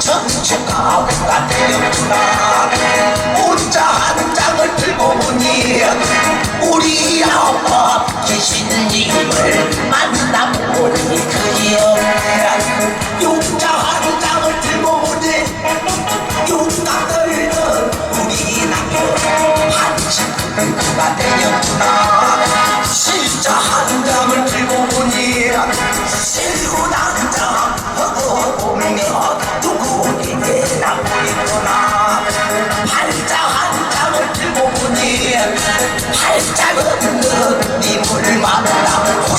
정치가 누가 되었구나 문자 한 장을 들고 보니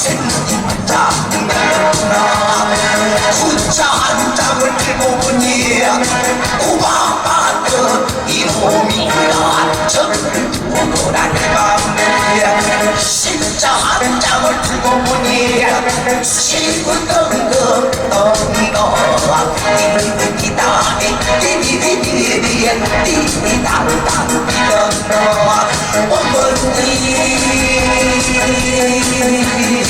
장이구나 숫자 한 장을 들고 보니 구박받던 이 몸이라 저를 두고 나가네 신자 한 장을 들고 보니 실군 덩덩 덩덩 띠디디다 띠디디디디 띠디당당 띠덩덩 어머니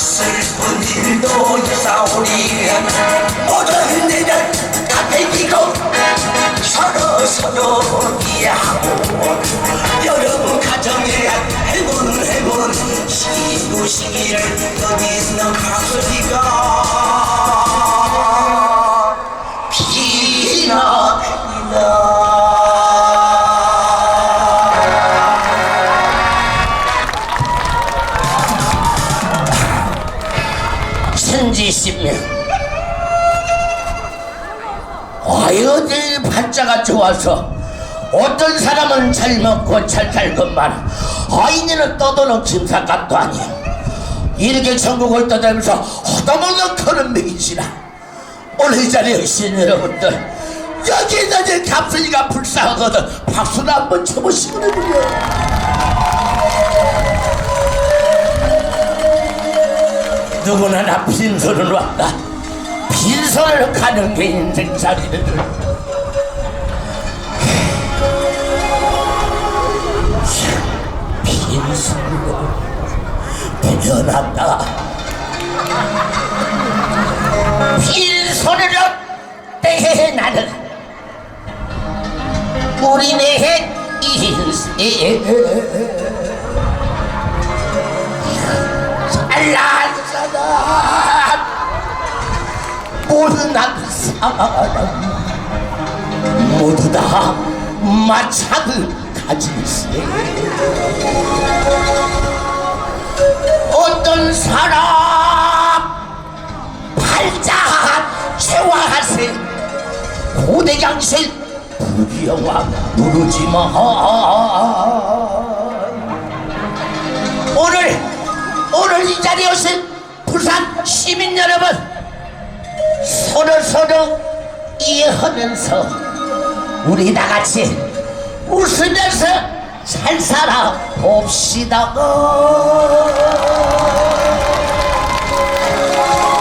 슬픈 일도 있사오니 모든 일을 다 배기고 서로 서로 이해하고 여러분 가정에 행운 행운 시구 시기를 여기 있는 가수리가 천지신명. 아이어들 팔자가 좋아서 어떤 사람은 잘 먹고 잘 살건만 아이니는 떠도는 김삿갓도 아니야. 이렇게 전국을 떠다니면서 허다먹는 그런 명이시라. 오늘 이 자리에 오신 여러분들 여기 있는 이 갑슬이가 불쌍하거든. 박수를 한번 쳐보시거든요 누구나 나 빈손으로 왔다. 빈손으로 가는 게 인생살이를. 빈손으로 태어났다. 빈손으로 때해 나는 우리 내해 인생 잘 난 사람 못난 사람 모두 다 마찬가지세 어떤 사람 팔자 최화하세 고대장실 부귀영화 누르지마. 오늘 오늘 이 오신 부산 시민 여러분 서로 서로 이해하면서 우리 다 같이 웃으면서 잘 살아 봅시다.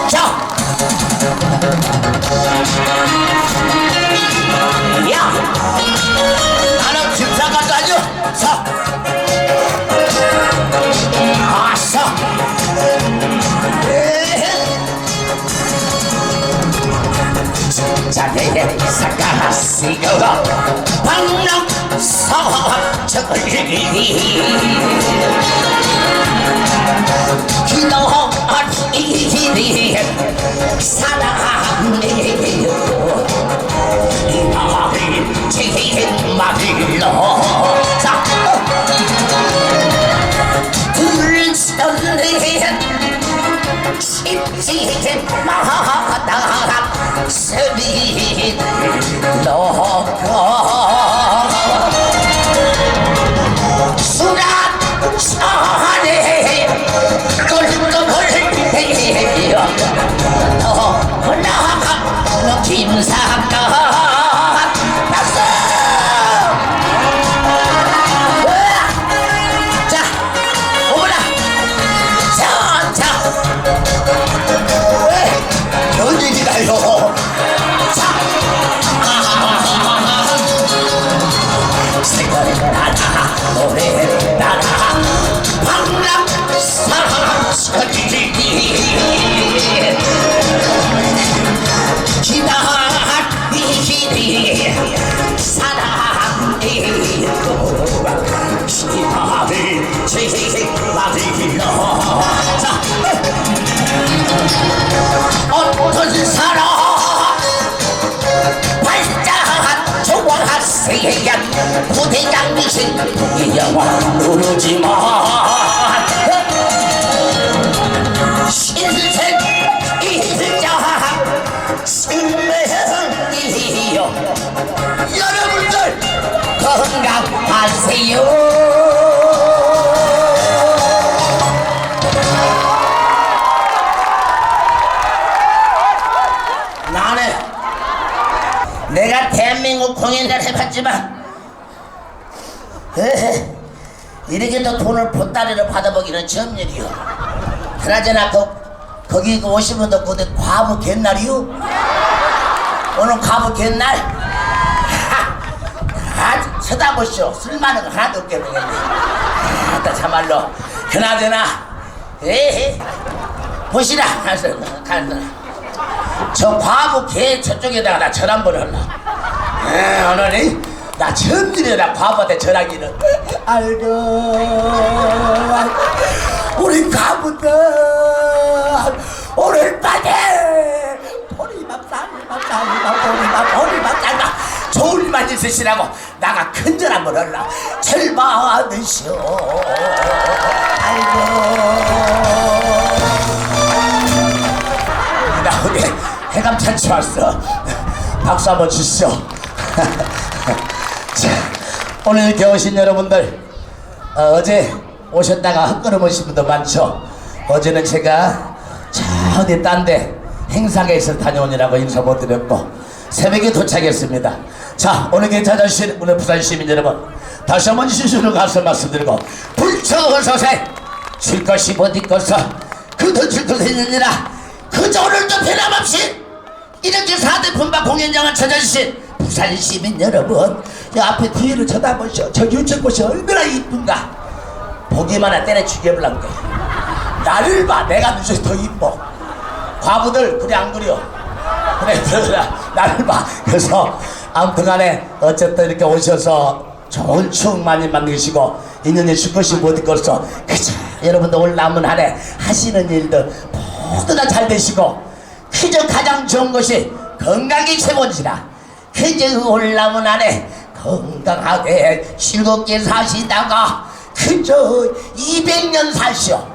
자, 사가시고 방랑사 저기 기도하리 사랑해요 이 마음이 제 말로 좋아하세요 부대장 미신. 이 영화 누르지만 신생 이자. 생명이요. 여러분들 건강하세요 해봤지만 에헤, 이렇게 또 돈을 보따리로 받아보기는 처음 일이요 그나저나 그, 거기 그 오신 분도 그때 과부 갯날이요? 오늘 과부 갯날? 아, 쳐다보시오 쓸만한 거 하나도 없겠네 아따 참말로 그나저나 에헤 보시라 저 과부 개 저쪽에다가 나 절 한번 할라. 에, 오늘이 나 처음 들이나 과부한테 절하기는. 아이고, 우리 과부들 오늘 밤에 보리밥 쌀밥 쌀밥 보리밥 보리밥 쌀밥 좋은 일만 있으시라고 나가 큰절 한번 할라. 절 받으시오. 아이고. 나 우리 해감 잔치 왔어. 박수 한번 주시죠. 자, 오늘 오신 여러분들 어, 제 오셨다가 헛걸음 오신 분도 많죠. 어제는 제가 저 어디 딴데 있어 다녀오느라고 인사 못 드렸고 새벽에 도착했습니다. 자 오늘 괜찮으신 오늘 부산 시민 여러분 다시 한번 주시는 가서 말씀드리고 불처소세 줄 것이 어디 것서 그도 줄 것이 있느니라 그저 오늘도 변함없이 이렇게 사대 분바 공연장을 찾아주신 부산 시민 여러분 저 앞에 뒤를 쳐다보시오. 저 유채꽃이 얼마나 이쁜가? 보기만 해 때려 죽여볼란 거야 나를 봐. 내가 눈썹이 더 이뻐. 과부들 그래 안 그려 그래 그래 나를 봐. 그래서 아무튼 간에 어쨌든 이렇게 오셔서 좋은 추억 많이 만드시고 인연의 슈퍼시 못 걸서 그저 여러분들 올 남은 한 해 하시는 일들 모두 다 잘 되시고 그저 가장 좋은 것이 건강이 최고지라 그저 올 남은 한해 건강하게 즐겁게 사시다가 그저 200년 사시오.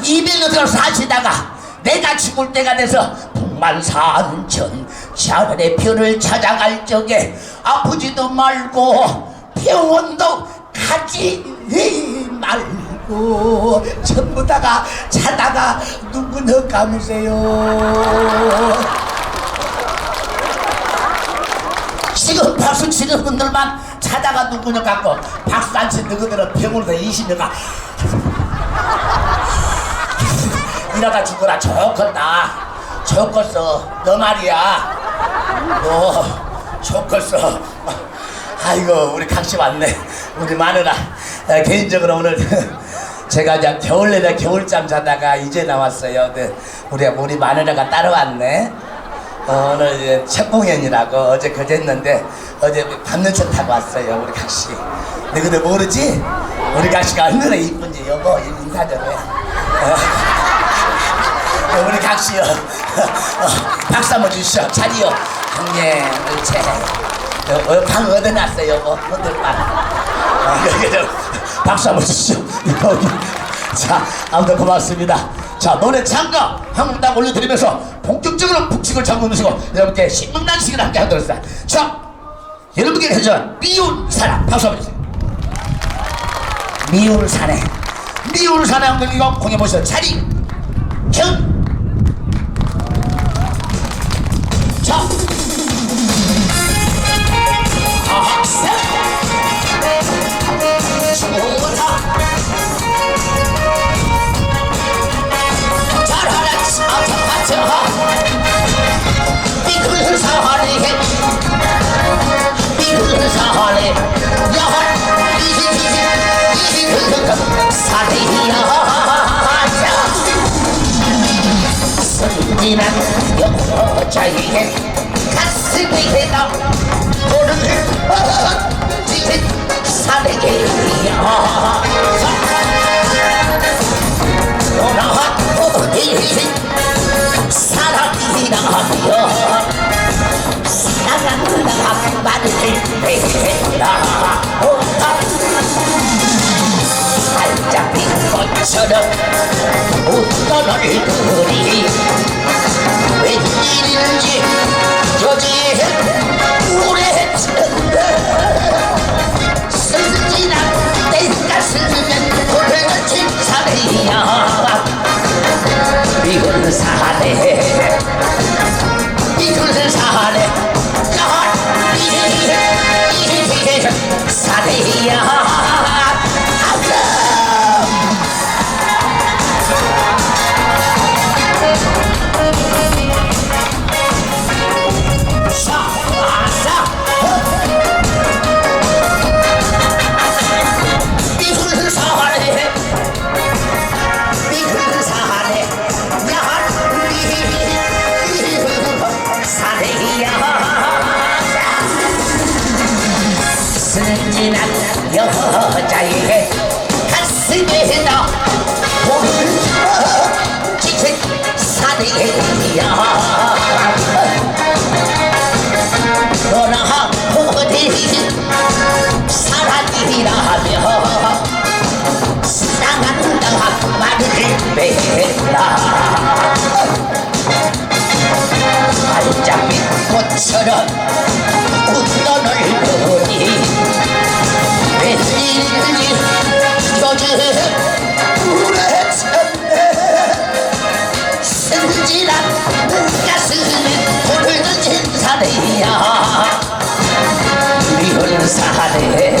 200년 사시다가 내가 죽을 때가 돼서 북만산천 자연의 별을 찾아갈 적에 아프지도 말고 병원도 가지 말고 전부 다가 자다가 누구나 감으세요 지금 박수 치는 분들만 자다가 누구나 갖고 박수 안 치는 너희들은 병원에서 20년 가. 이러다 죽어라. 좋겠다 좋겠어 너 말이야. 너. 좋겠어 아이고 우리 각시 왔네. 우리 마누라. 에, 개인적으로 오늘 제가 이제 겨울 내내 겨울잠 자다가 이제 나왔어요. 근데 우리 우리 마누라가 따라왔네. 어, 오늘 이제 첫 공연이라고 어제 그제 했는데 어제 밤늦게 타고 왔어요 우리 각시 너희들 모르지? 우리 각시가 얼마나 이쁜지 여보 인사 좀 해. 어. 우리 각시요 박수 한번 주시오. 자리요. 어, 어, 방 어디 놨어요? 어, 어디 방? 아, 여기, 저, 박수 한번 주시오. 자, 아무튼 고맙습니다. 자, 노래 참가 형딱 올려드리면서 본격적으로 북식을 잠그시고 여러분께 신명난식을 함께 하도록 하겠습니다. 자, 여러분께 해준 미운 사랑 박수 한번 주세요. 미운 사랑. 미운 사랑 이거 공연 보시죠. 자리. 형. 자. 학생. 순진한 여자에게 가슴이 해다 도를 지킨 사내게야 너나 어디 사랑이라며 사랑한다 말 을 해라 살 미운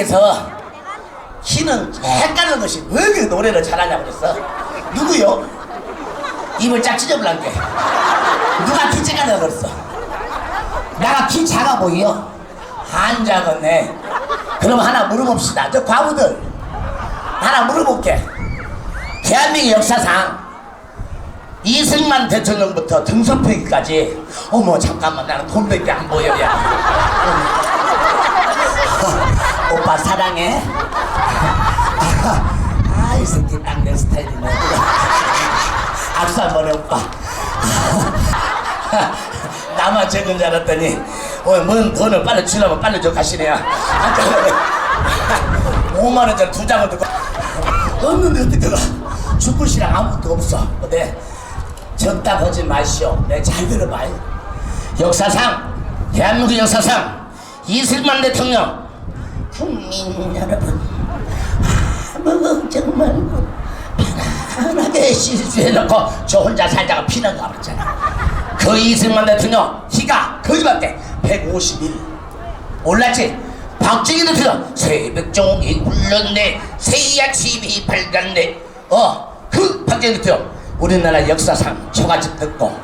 전장에서 키는 헷갈리는 것이 왜그 노래를 잘하냐고 그랬어? 누구요? 입을 짝 찢어버린 게 누가 키 작아냐고 그랬어? 내가 키 작아 보여 안 작았네 그럼 하나 물어봅시다. 저 과부들 하나 물어볼게. 대한민국 역사상 이승만 대통령부터 등선표기까지. 어머 잠깐만 나는 돈밖에 안 보여 야 오빠 사랑해? 아 이 새끼 딱 내 스타일이네. 악수 한번 해 오빠. 나만 적은 줄 알았더니 오늘 뭔 돈을 빨리 주려면 빨리 줘 가시네요. 5만 원짜리 두 장을 듣고. 없는데 어떻게 가? 죽을 시랑 아무것도 없어. 네 적다 거지 마시오. 네잘 들어봐요. 역사상 대한민국 역사상 이승만 대통령 국민 여러분 아무 걱정 말고 편안하게 실수해놓고 저 혼자 살다가 피난 거 알았잖아. 그 이승만 대통령 키가 거짓말대 151 올랐지? 박정희 대통령 새벽 종이 울렸네. 새이 아침이 밝았네. 어그 박정희 대통령 우리나라 역사상 초가집 듣고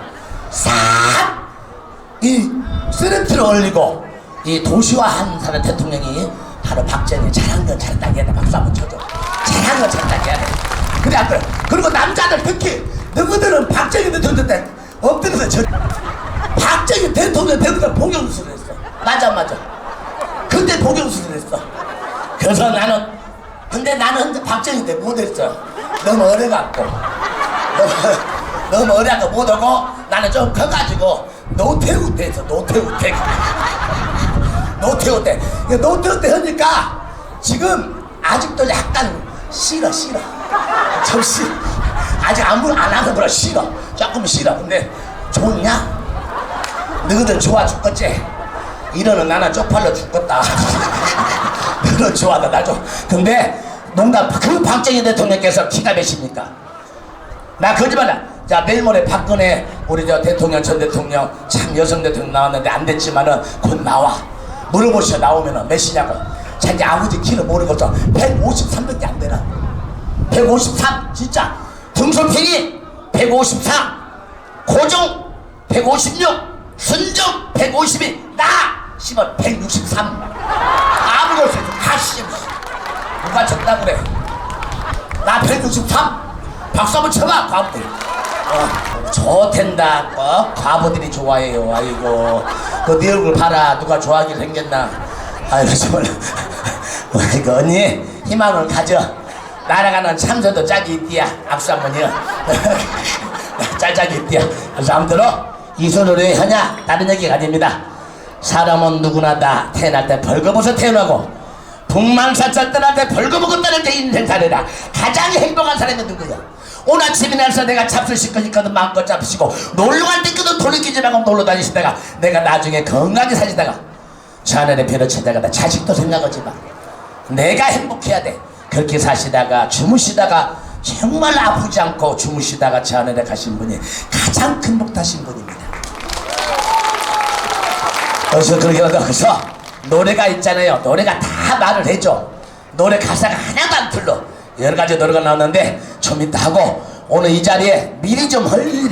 싹이 쓰레트를 올리고 이 도시화 한 사람 대통령이 바로 박정희 잘한 건 잘했다. 얘네 박수 한번 쳐줘. 잘한 건 잘했다. 얘네 그래 안 그래? 그리고 남자들 특히 너희들은 박정희 대통령 때 엎드려서 저 박정희 대통령 대통령 봉영수를 했어. 맞아 맞아. 근데 복용수를 했어. 그래서 나는 근데 나는 박정희 때 못했어. 너무 어려갖고. 너무, 어려갖고 못하고 나는 좀 커가지고 노태우 때 했어. 노태우 때. 노태우 때. 이 노태우 때 하니까 지금 아직도 약간 싫어 싫어. 좀 싫어. 아직 아무 안 하는 거라 싫어. 조금 싫어. 근데 좋냐? 너희들 좋아 죽겠지? 이러는 나는 쪽팔려 죽겠다. 너는 좋아하다 나 좀. 근데 농담 그 박정희 대통령께서 키가 몇입니까? 나 거짓말. 자 내일 모레 박근혜 우리 저 대통령 전 대통령 참 여성 대통령 나왔는데 안 됐지만은 곧 나와. 물어보시오 나오면은 몇이냐고. 자기 아버지 키를 모르고서 153밖에 안 되나? 153 진짜. 등소평이 154 고종 156 순정 152 나 씨발 163 아무것도 다시 누가 쳤다 그래? 나 163 박수 한번 쳐봐 과부들 어, 좋텐다. 어? 과부들이 좋아해요. 아이고. 그네 얼굴 봐라. 누가 좋아하길 생겼나. 아이고 정말. 아이고 언니 희망을 가져. 날아가는 참새도 짝이 있디야. 악수 한번요. 짤짝이 있디야. 그래서 아무튼 이 손으로 왜 하냐? 다른 얘기가 아닙니다. 사람은 누구나 다 태어날 때 벌거벗어 태어나고 떠날 때 벌거벗고 떠날 때 인생살이라 가장 행복한 사람이 누구야 오늘 아침에 날서 내가 잡술 시끄니까도 마음껏 잡수시고 놀러 갈 때까도 돌이키지 말고 놀러 다니시다가 내가 나중에 건강하게 사시다가 저 하늘의 별을 찾아가다 자식도 생각하지 마 내가 행복해야 돼 그렇게 사시다가 주무시다가 정말 아프지 않고 주무시다가 저 하늘에 가신 분이 가장 큰 복하신 분입니다 그래서 그렇게 해서 노래가 있잖아요. 노래가 다 말을 해줘. 노래 가사가 하나도 안 틀려. 여러 가지 노래가 나왔는데 좀 이따 하고 오늘 이 자리에 미리 좀 할 일이